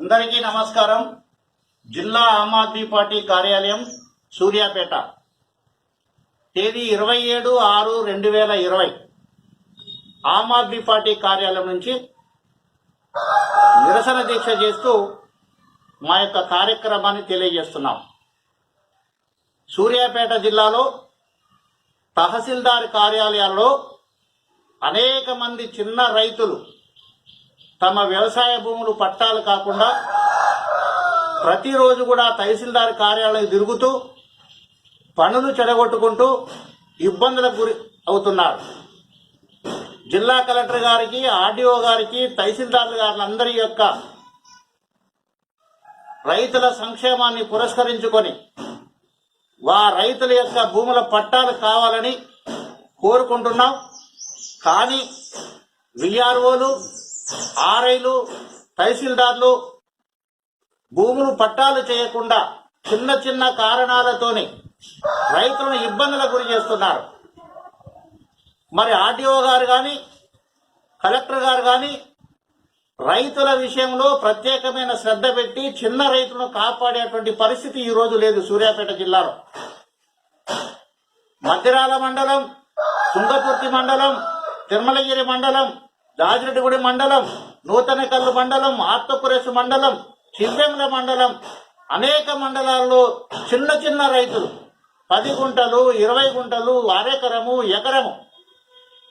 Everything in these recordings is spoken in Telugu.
అందరికీ నమస్కారం. జిల్లా ఆమ్ ఆద్మీ పార్టీ కార్యాలయం సూర్యాపేట. తేదీ ఇరవై ఏడు ఆరు రెండు వేల ఇరవై. ఆమ్ ఆద్మీ పార్టీ కార్యాలయం నుంచి నిరసన దీక్ష చేస్తూ మా యొక్క కార్యక్రమాన్ని తెలియజేస్తున్నాం. సూర్యాపేట జిల్లాలో తహసీల్దార్ కార్యాలయాల్లో అనేక మంది చిన్న రైతులు తమ వ్యవసాయ భూములు పట్టాలు కాకుండా ప్రతిరోజు కూడా తహసీల్దార్ కార్యాలయం తిరుగుతూ పనులు చెడగొట్టుకుంటూ ఇబ్బందులకు గురి అవుతున్నారు. జిల్లా కలెక్టర్ గారికి ఆర్డీఓ గారికి తహసీల్దార్ గారులందరి యొక్క రైతుల సంక్షేమాన్ని పురస్కరించుకొని వా రైతుల యొక్క భూముల పట్టాలు కావాలని కోరుకుంటున్నాం. కానీ విఆర్ఓలు ఆర్ఐలు తహసీల్దార్లు భూములు పట్టాలు చేయకుండా చిన్న చిన్న కారణాలతోనే రైతులను ఇబ్బందులకు గురి చేస్తున్నారు. మరి ఆర్డీఓ గారు కానీ కలెక్టర్ గారు కానీ రైతుల విషయంలో ప్రత్యేకమైన శ్రద్ధ పెట్టి చిన్న రైతులను కాపాడేటువంటి పరిస్థితి ఈ రోజు లేదు సూర్యాపేట జిల్లాలో. మధ్యరాల మండలం తుంగతుర్తి మండలం తిరుమలగిరి మండలం జాజిరెడ్డిగూడి మండలం నూతనకల్లు మండలం ఆత్మపురేసు మండలం చివ్వెంల మండలం అనేక మండలాల్లో చిన్న చిన్న రైతులు పది గుంటలు ఇరవై గుంటలు అరెకరము ఎకరము.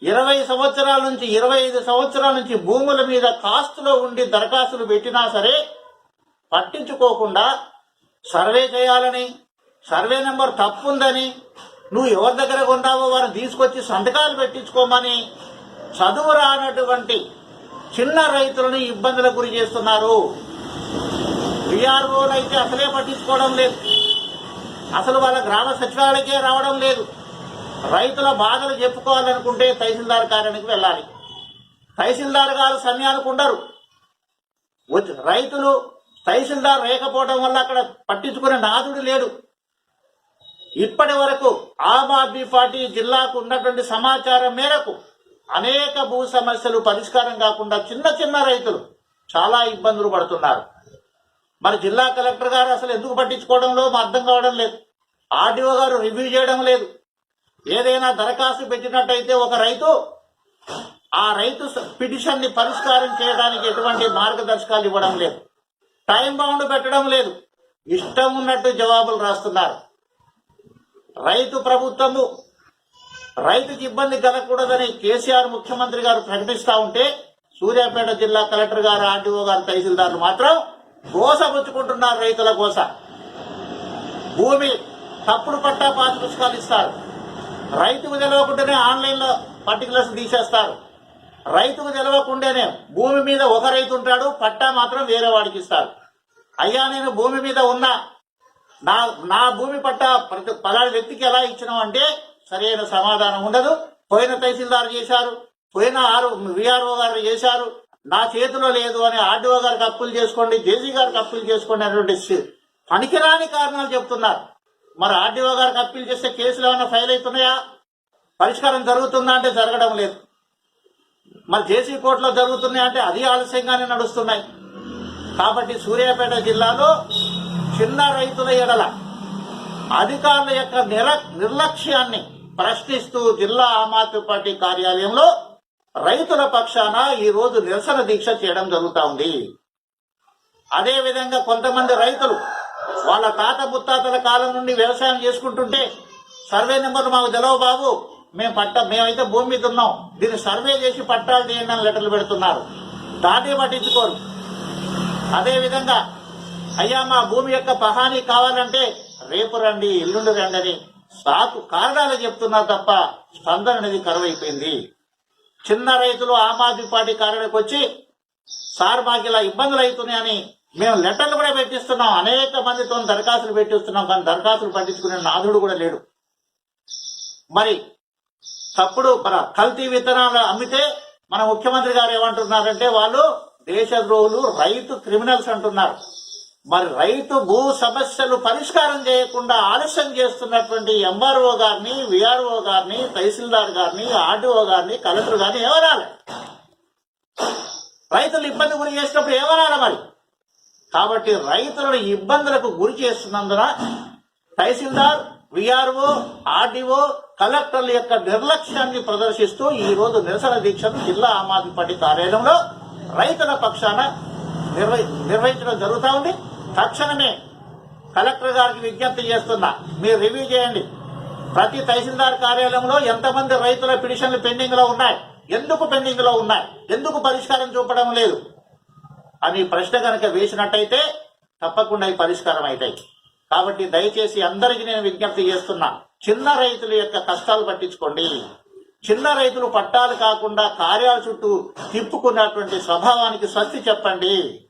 ఇరవై సంవత్సరాల నుంచి ఇరవై ఐదు సంవత్సరాల నుంచి భూముల మీద కాస్తులో ఉండి దరఖాస్తులు పెట్టినా సరే పట్టించుకోకుండా సర్వే చేయాలని సర్వే నెంబర్ తప్పుందని నువ్వు ఎవరి దగ్గర కొన్నావో వారిని తీసుకొచ్చి సంతకాలు పెట్టించుకోమని చదువు రానటువంటి చిన్న రైతులను ఇబ్బందులకు గురి చేస్తున్నారు. విఆర్ఓలు అయితే అసలే పట్టించుకోవడం లేదు. అసలు వాళ్ళ గ్రామ సచివాలయకే రావడం లేదు. రైతుల బాధలు చెప్పుకోవాలనుకుంటే తహసీల్దార్ కార్యానికి వెళ్ళాలి. తహసీల్దార్ గారు సమయానికి ఉండరు. రైతులు తహసీల్దార్ లేకపోవడం వల్ల అక్కడ పట్టించుకునే నాదుడు లేడు. ఇప్పటి వరకు ఆమ్ ఆద్మీ పార్టీ జిల్లాకు ఉన్నటువంటి సమాచారం మేరకు అనేక భూ సమస్యలు పరిష్కారం కాకుండా చిన్న చిన్న రైతులు చాలా ఇబ్బందులు పడుతున్నారు. మరి జిల్లా కలెక్టర్ గారు అసలు ఎందుకు పట్టించుకోవడంలో అర్థం కావడం లేదు. ఆర్డీఓ గారు రివ్యూ చేయడం లేదు. ఏదైనా దరఖాస్తు పెట్టినట్టయితే ఒక రైతు ఆ రైతు పిటిషన్ని పరిష్కారం చేయడానికి ఎటువంటి మార్గదర్శకాలు ఇవ్వడం లేదు. టైం బౌండ్ పెట్టడం లేదు. ఇష్టం ఉన్నట్టు జవాబులు రాస్తున్నారు. రైతు ప్రభుత్వము రైతుకి ఇబ్బంది కలగకూడదని కేసీఆర్ ముఖ్యమంత్రి గారు ప్రకటిస్తా ఉంటే సూర్యాపేట జిల్లా కలెక్టర్ గారు ఆర్డీఓ గారు తహసీల్దార్లు మాత్రం గోస పుచ్చుకుంటున్నారు రైతుల గోస. భూమి తప్పుడు పట్టా పాత పుస్తకాలు ఇస్తారు. రైతుకు తెలవకుండానే ఆన్లైన్లో పర్టికులర్స్ తీసేస్తారు. రైతుకు తెలవకుండానే భూమి మీద ఒక రైతు ఉంటాడు పట్టా మాత్రం వేరే వాడికి ఇస్తారు. అయ్యా నేను భూమి మీద ఉన్నా. నా నా భూమి పట్టా ప్రతి పలాని వ్యక్తికి ఎలా ఇచ్చినాం అంటే సరైన సమాధానం ఉండదు. పోయిన తహసీల్దార్ చేశారు. పోయిన ఆరు విఆర్ఓ గారు చేశారు. నా చేతిలో లేదు అని ఆర్డీఓ గారికి అప్పులు చేసుకోండి జేసీ గారికి అప్పులు చేసుకోండి అనేటువంటి పనికిరాని కారణాలు చెప్తున్నారు. మరి ఆర్డీఓ గారికి అప్పీల్ చేస్తే కేసులు ఏమైనా ఫైల్ అవుతున్నాయా? పరిష్కారం జరుగుతుందా అంటే జరగడం లేదు. మరి జేసీ కోర్టులో జరుగుతున్నాయి అంటే అది ఆలస్యంగానే నడుస్తున్నాయి. కాబట్టి సూర్యాపేట జిల్లాలో చిన్న రైతుల ఎడల అధికారుల యొక్క నిర నిర్లక్ష్యాన్ని ప్రశ్నిస్తూ జిల్లా ఆమ్ ఆద్మీ పార్టీ కార్యాలయంలో రైతుల పక్షాన ఈ రోజు నిరసన దీక్ష చేయడం జరుగుతా ఉంది. అదే విధంగా కొంతమంది రైతులు వాళ్ళ తాత ముత్తాతల కాలం నుండి వ్యవసాయం చేసుకుంటుంటే సర్వే నెంబర్ మాకు తెలవ బాబు మేము పట్ట మేమైతే భూమి మీద ఉన్నాం దీన్ని సర్వే చేసి పట్టాలు తీయండి అని లెటర్లు పెడుతున్నారు. దాన్ని పట్టించుకోరు. అదే విధంగా అయ్యా మా భూమి యొక్క పహాని కావాలంటే రేపు రండి ఎల్లుండి రండి అని సాకు కారణాలు చెప్తున్నారు తప్ప స్పందన అనేది కరువైపోయింది. చిన్న రైతులు ఆమ్ ఆద్మీ పార్టీ కార్యాలయకు వచ్చి సార్ మాకు ఇలా ఇబ్బందులు అవుతున్నాయని మేము లెటర్లు కూడా పెట్టిస్తున్నాం. అనేక మందితో దరఖాస్తులు పెట్టిస్తున్నాం. కానీ దరఖాస్తులు పట్టించుకునే నాథుడు కూడా లేడు. మరి తప్పుడు మన కల్తీ విత్తనాలు అమ్మితే మన ముఖ్యమంత్రి గారు ఏమంటున్నారంటే వాళ్ళు దేశద్రోహులు రైతు క్రిమినల్స్ అంటున్నారు. మరి రైతు భూ సమస్యలు పరిష్కారం చేయకుండా ఆలస్యం చేస్తున్నటువంటి ఎంఆర్ఓ గారిని విఆర్ఓ గారిని తహసీల్దార్ గారిని ఆర్డీఓ గారిని కలెక్టర్ గారిని ఏమనాలి? రైతులు ఇబ్బంది గురి చేసినప్పుడు ఏమనాలి మరి? కాబట్టి రైతులను ఇబ్బందులకు గురి చేస్తున్నందున తహసీల్దార్ విఆర్ఓ ఆర్డీఓ కలెక్టర్ల యొక్క నిర్లక్ష్యాన్ని ప్రదర్శిస్తూ ఈ రోజు నిరసన దీక్షను జిల్లా ఆమ్ ఆద్మీ పార్టీ కార్యాలయంలో రైతుల పక్షాన నిర్వహించడం జరుగుతూ ఉంది. తక్షణమే కలెక్టర్ గారికి విజ్ఞప్తి చేస్తున్నా. మీరు రివ్యూ చేయండి. ప్రతి తహసీల్దార్ కార్యాలయంలో ఎంతమంది రైతుల పిటిషన్లు పెండింగ్లో ఉన్నాయి? ఎందుకు పెండింగ్లో ఉన్నాయి? ఎందుకు పరిష్కారం చూపడం లేదు? అని ప్రశ్న కనుక వేసినట్టయితే తప్పకుండా ఈ పరిష్కారం అవుతాయి. కాబట్టి దయచేసి అందరికీ నేను విజ్ఞప్తి చేస్తున్నా. చిన్న రైతుల యొక్క కష్టాలు పట్టించుకోండి. చిన్న రైతులు పట్టాలు కాకుండా కార్యాల చుట్టూ తిప్పుకున్నటువంటి స్వభావానికి స్వస్తి చెప్పండి.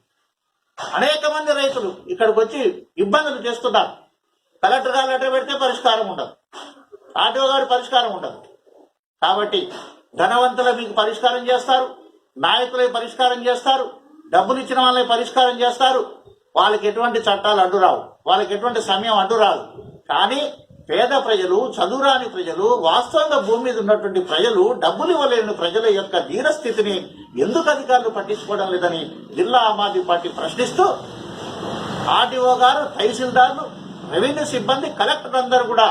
అనేక మంది రైతులు ఇక్కడికి వచ్చి ఇబ్బందులు చేస్తున్నారు. కలెక్టర్ గారు లెటర్ పెడితే పరిష్కారం ఉండదు. ఆర్టీఓ గారు పరిష్కారం ఉండదు. కాబట్టి ధనవంతులు మీకు పరిష్కారం చేస్తారు నాయకులే పరిష్కారం చేస్తారు డబ్బులు ఇచ్చిన వాళ్ళని పరిష్కారం చేస్తారు. వాళ్ళకి ఎటువంటి చట్టాలు అడ్డురావు. వాళ్ళకి ఎటువంటి సమయం అడ్డురాదు. కానీ పేద ప్రజలు చదువురాని ప్రజలు వాస్తవంగా భూమి మీద ఉన్నటువంటి ప్రజలు డబ్బులు ఇవ్వలేని ప్రజల యొక్క ధీరస్థితిని ఎందుకు అధికారులు పట్టించుకోవడం లేదని జిల్లా ఆమ్ ఆద్మీ పార్టీ ప్రశ్నిస్తూ ఆర్డీఓ గారు తహసీల్దార్లు రెవెన్యూ సిబ్బంది కలెక్టర్ అందరూ కూడా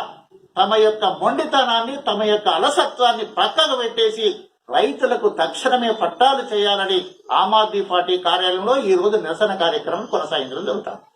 తమ యొక్క మొండితనాన్ని తమ యొక్క అలసత్వాన్ని పక్కకు పెట్టేసి రైతులకు తక్షణమే పట్టాలు చేయాలని ఆమ్ ఆద్మీ పార్టీ కార్యాలయంలో ఈ రోజు నిరసన కార్యక్రమం కొనసాగించడం జరుగుతుంది